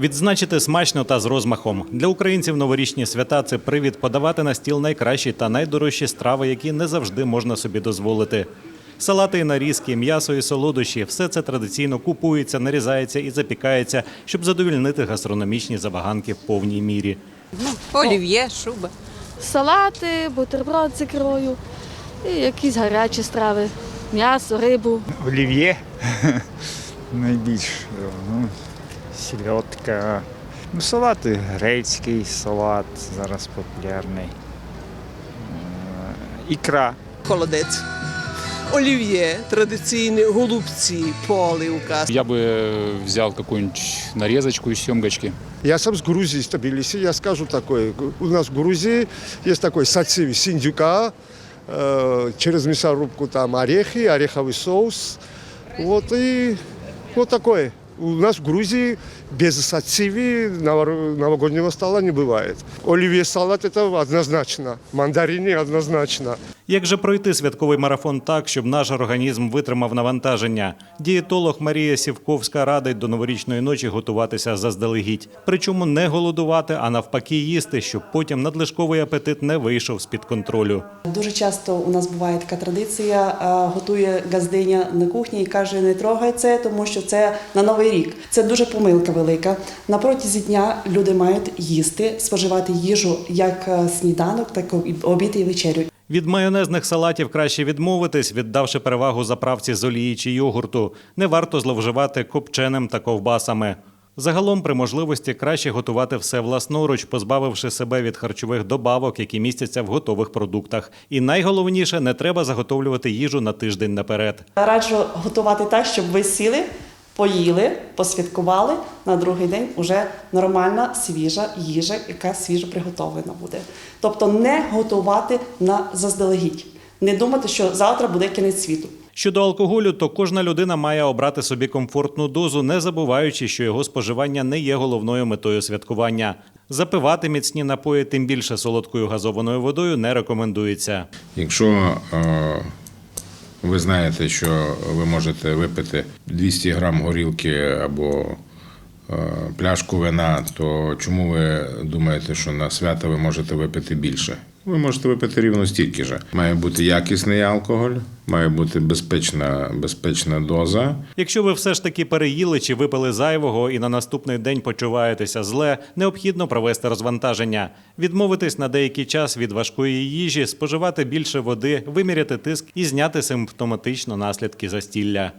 Відзначити смачно та з розмахом. Для українців новорічні свята це привід подавати на стіл найкращі та найдорожчі страви, які не завжди можна собі дозволити. Салати і нарізки, м'ясо і солодощі все це традиційно купується, нарізається і запікається, щоб задовільнити гастрономічні забаганки в повній мірі. Олів'є, шуба. салати, бутерброд з ікрою і якісь гарячі страви. М'ясо, рибу. Олів'є найбільш ну, сільотка. Ну, салат грецький салат зараз популярний. Е, Ікра. холодець. Олів'є, традиційні голубці, поливка. Я бы э, взял какую-нибудь нарезочку из семгочки. Я сам с Грузии, из Тбилиси, я скажу такое. У нас в Грузии есть такой сациви синдюка, э, через мясорубку там орехи, ореховый соус. Вот и вот такое. У нас в Грузии без сациви ново- новогоднего стола не бывает. Оливье салат это однозначно, мандарины однозначно. Як же пройти святковий марафон так, щоб наш організм витримав навантаження? Дієтолог Марія Сівковська радить до новорічної ночі готуватися заздалегідь. Причому не голодувати, а навпаки їсти, щоб потім надлишковий апетит не вийшов з-під контролю. Дуже часто у нас буває така традиція, а, готує газдиня на кухні і каже, не трогай це, тому що це на новий рік. Це дуже помилка велика. На протязі дня люди мають їсти, споживати їжу як е, сніданок, так і обід і вечерю. Від майонезних салатів краще відмовитись, віддавши перевагу заправці з олії чи йогурту. Не варто зловживати копченим та ковбасами. Загалом, при можливості краще готувати все власноруч, позбавивши себе від харчових добавок, які містяться в готових продуктах. І найголовніше, не треба заготовлювати їжу на тиждень наперед. Раджу готувати так, щоб ви сіли, поїли, посвяткували. На другий день уже нормальна свіжа їжа, яка свіжо приготовлена буде. Тобто не готувати на заздалегідь. Не думати, що завтра буде кінець світу. Щодо алкоголю, то кожна людина має обрати собі комфортну дозу, не забуваючи, що його споживання не є головною метою святкування. Запивати міцні напої, тим більше солодкою газованою водою, не рекомендується. Якщо е, ви знаєте, що ви можете випити 200 грам горілки або е, пляшку вина, то чому ви думаєте, що на свята ви можете випити більше? Ви можете випити рівно стільки ж. Має бути якісний алкоголь, має бути безпечна, безпечна доза. Якщо ви все ж таки переїли чи випили зайвого і на наступний день почуваєтеся зле, необхідно провести розвантаження, відмовитись на деякий час від важкої їжі, споживати більше води, виміряти тиск і зняти симптоматично наслідки застілля.